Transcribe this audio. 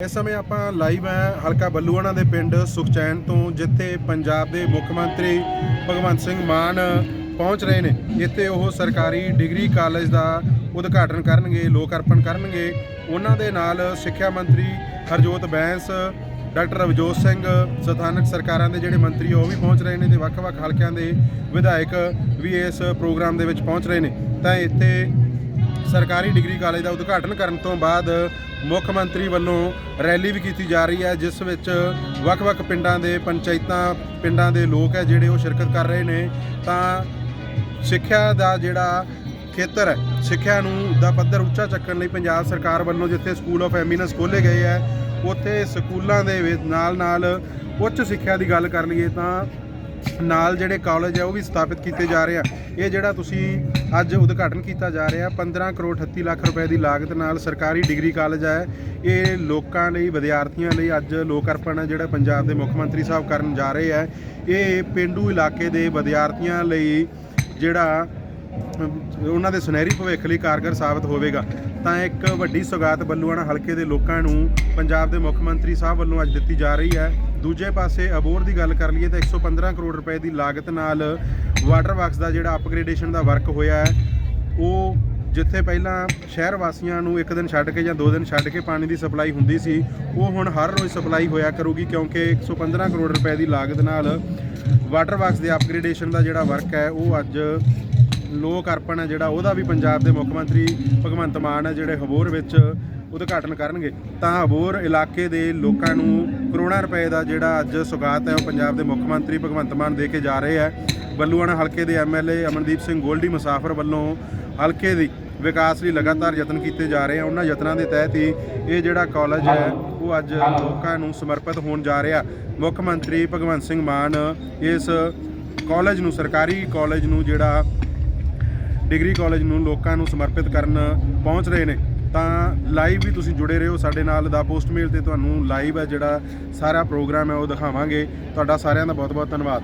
ਇਸ ਸਮੇਂ ਆਪਾਂ ਲਾਈਵ ਹੈ ਹਲਕਾ ਬੱਲੂਆਣਾ ਦੇ ਪਿੰਡ ਸੁਖਚੈਨ ਤੋਂ, ਜਿੱਥੇ ਪੰਜਾਬ ਦੇ ਮੁੱਖ ਮੰਤਰੀ ਭਗਵੰਤ ਸਿੰਘ ਮਾਨ ਪਹੁੰਚ ਰਹੇ ਨੇ ਇੱਥੇ ਉਹ ਸਰਕਾਰੀ ਡਿਗਰੀ ਕਾਲਜ ਦਾ ਉਦਘਾਟਨ ਕਰਨਗੇ ਲੋਕ ਅਰਪਣ ਕਰਨਗੇ। ਉਹਨਾਂ ਦੇ ਨਾਲ ਸਿੱਖਿਆ ਮੰਤਰੀ ਹਰਜੋਤ ਬੈਂਸ, ਡਾਕਟਰ ਅਵਜੋਤ ਸਿੰਘ, ਸਥਾਨਕ ਸਰਕਾਰਾਂ ਦੇ ਜਿਹੜੇ ਮੰਤਰੀ ਉਹ ਵੀ ਪਹੁੰਚ ਰਹੇ ਨੇ ਤੇ ਵੱਖ-ਵੱਖ ਹਲਕਿਆਂ ਦੇ ਵਿਧਾਇਕ ਵੀ ਇਸ ਪ੍ਰੋਗਰਾਮ ਦੇ ਵਿੱਚ ਪਹੁੰਚ ਰਹੇ ਨੇ। ਤਾਂ ਇੱਥੇ ਸਰਕਾਰੀ ਡਿਗਰੀ ਕਾਲਜ ਦਾ ਉਦਘਾਟਨ ਕਰਨ ਤੋਂ ਬਾਅਦ ਮੁੱਖ ਮੰਤਰੀ ਵੱਲੋਂ ਰੈਲੀ ਵੀ ਕੀਤੀ ਜਾ ਰਹੀ ਹੈ, ਜਿਸ ਵਿੱਚ ਵੱਖ-ਵੱਖ ਪਿੰਡਾਂ ਦੇ ਪੰਚਾਇਤਾਂ, ਪਿੰਡਾਂ ਦੇ ਲੋਕ ਹੈ ਜਿਹੜੇ ਉਹ ਸ਼ਿਰਕਤ ਕਰ ਰਹੇ ਨੇ। ਤਾਂ ਸਿੱਖਿਆ ਦਾ ਜਿਹੜਾ ਖੇਤਰ ਹੈ, ਸਿੱਖਿਆ ਨੂੰ ਦਾ ਪੱਧਰ ਉੱਚਾ ਚੱਕਣ ਲਈ ਪੰਜਾਬ ਸਰਕਾਰ ਵੱਲੋਂ ਜਿੱਥੇ ਸਕੂਲ ਆਫ ਐਮੀਨੈਂਸ ਖੋਲ੍ਹੇ ਗਏ ਹੈ, ਉੱਥੇ ਸਕੂਲਾਂ ਦੇ ਵਿੱਚ ਨਾਲ-ਨਾਲ ਉੱਚ ਸਿੱਖਿਆ ਦੀ ਗੱਲ ਕਰ ਲਈਏ ਤਾਂ ਨਾਲ ਜਿਹੜੇ ਕਾਲਜ ਹੈ ਉਹ ਵੀ ਸਥਾਪਿਤ ਕੀਤੇ ਜਾ ਰਹੇ ਆ। ਇਹ ਜਿਹੜਾ ਤੁਸੀਂ ਅੱਜ ਉਦਘਾਟਨ ਕੀਤਾ ਜਾ ਰਿਹਾ। 15 ਕਰੋੜ 38 ਲੱਖ ਰੁਪਏ ਦੀ ਲਾਗਤ ਨਾਲ ਸਰਕਾਰੀ ਡਿਗਰੀ ਕਾਲਜ ਹੈ। ਇਹ ਲੋਕਾਂ ਲਈ, ਵਿਦਿਆਰਥੀਆਂ ਲਈ ਅੱਜ ਲੋਕ ਅਰਪਣ ਹੈ ਜਿਹੜਾ ਪੰਜਾਬ ਦੇ ਮੁੱਖ ਮੰਤਰੀ ਸਾਹਿਬ ਕਰਨ ਜਾ ਰਹੇ ਹੈ। ਇਹ ਪਿੰਡੂ ਇਲਾਕੇ ਦੇ ਵਿਦਿਆਰਥੀਆਂ ਲਈ ਜਿਹੜਾ ਉਹਨਾਂ ਦੇ ਸੁਨਹਿਰੀ ਭਵਿੱਖ ਲਈ ਕਾਰਗਰ ਸਾਬਤ ਹੋਵੇਗਾ। ਤਾਂ ਇੱਕ ਵੱਡੀ ਸੁਗਾਤ ਬੱਲੂਆਣਾ ਹਲਕੇ ਦੇ ਲੋਕਾਂ ਨੂੰ ਪੰਜਾਬ ਦੇ ਮੁੱਖ ਮੰਤਰੀ ਸਾਹਿਬ ਵੱਲੋਂ ਅੱਜ ਦਿੱਤੀ ਜਾ ਰਹੀ ਹੈ। ਦੂਜੇ ਪਾਸੇ ਅਬੋਰ ਦੀ ਗੱਲ ਕਰ ਲਈਏ ਤਾਂ 115 ਕਰੋੜ ਰੁਪਏ ਦੀ ਲਾਗਤ ਨਾਲ ਵਾਟਰ ਵਰਕਸ ਦਾ ਜਿਹੜਾ ਅਪਗ੍ਰੇਡੇਸ਼ਨ ਦਾ ਵਰਕ ਹੋਇਆ ਹੈ, ਉਹ ਜਿੱਥੇ ਪਹਿਲਾਂ ਸ਼ਹਿਰ ਵਾਸੀਆਂ ਨੂੰ ਇੱਕ ਦਿਨ ਛੱਡ ਕੇ ਜਾਂ ਦੋ ਦਿਨ ਛੱਡ ਕੇ ਪਾਣੀ ਦੀ ਸਪਲਾਈ ਹੁੰਦੀ ਸੀ, ਉਹ ਹੁਣ ਹਰ ਰੋਜ਼ ਸਪਲਾਈ ਹੋਇਆ ਕਰੂਗੀ ਕਿਉਂਕਿ 115 ਕਰੋੜ ਰੁਪਏ ਦੀ ਲਾਗਤ ਨਾਲ ਵਾਟਰ ਵਰਕਸ ਦੇ ਅਪਗ੍ਰੇਡੇਸ਼ਨ ਦਾ ਜਿਹੜਾ ਵਰਕ ਹੈ, ਉਹ ਅੱਜ ਲੋਕ ਅਰਪਣ ਹੈ ਜਿਹੜਾ, ਉਹਦਾ ਵੀ ਪੰਜਾਬ ਦੇ ਮੁੱਖ ਮੰਤਰੀ ਭਗਵੰਤ ਮਾਨ ਹੈ, ਜਿਹੜੇ ਹਬੋਰ ਵਿੱਚ ਉਦਘਾਟਨ ਕਰਨਗੇ। ਤਾਂ ਹਬੋਰ ਇਲਾਕੇ ਦੇ ਲੋਕਾਂ ਨੂੰ ਕਰੋੜਾਂ ਰੁਪਏ ਦਾ ਜਿਹੜਾ ਅੱਜ ਸੁਗਾਤ ਹੈ, ਉਹ ਪੰਜਾਬ ਦੇ ਮੁੱਖ ਮੰਤਰੀ ਭਗਵੰਤ ਮਾਨ ਦੇ ਕੇ ਜਾ ਰਹੇ ਹੈ। ਬੱਲੂਆਣਾ ਹਲਕੇ ਦੇ ਐਮਐਲਏ ਅਮਨਦੀਪ ਸਿੰਘ ਗੋਲਡੀ ਮੁਸਾਫਰ ਵੱਲੋਂ ਹਲਕੇ ਦੀ ਵਿਕਾਸ ਲਈ ਲਗਾਤਾਰ ਯਤਨ ਕੀਤੇ ਜਾ ਰਹੇ ਆ ਉਹਨਾਂ ਯਤਨਾਂ ਦੇ ਤਹਿਤ ਹੀ ਇਹ ਜਿਹੜਾ ਕਾਲਜ ਹੈ, ਉਹ ਅੱਜ ਲੋਕਾਂ ਨੂੰ ਸਮਰਪਿਤ ਹੋਣ ਜਾ ਰਿਹਾ। ਮੁੱਖ ਮੰਤਰੀ ਭਗਵੰਤ ਸਿੰਘ ਮਾਨ ਇਸ ਕਾਲਜ ਨੂੰ, ਸਰਕਾਰੀ ਕਾਲਜ ਨੂੰ, ਜਿਹੜਾ ਡਿਗਰੀ ਕਾਲਜ ਨੂੰ ਲੋਕਾਂ ਨੂੰ ਸਮਰਪਿਤ ਕਰਨ ਪਹੁੰਚ ਰਹੇ ਨੇ। ਤਾਂ ਲਾਈਵ ਵੀ ਤੁਸੀਂ ਜੁੜੇ ਰਹੋ ਸਾਡੇ ਨਾਲ ਦਾ ਪੋਸਟ ਮੇਲ ਤੇ ਤੁਹਾਨੂੰ ਲਾਈਵ ਹੈ ਜਿਹੜਾ ਸਾਰਾ ਪ੍ਰੋਗਰਾਮ ਹੈ ਉਹ ਦਿਖਾਵਾਂਗੇ। ਤੁਹਾਡਾ ਸਾਰਿਆਂ ਦਾ ਬਹੁਤ ਬਹੁਤ ਧੰਨਵਾਦ।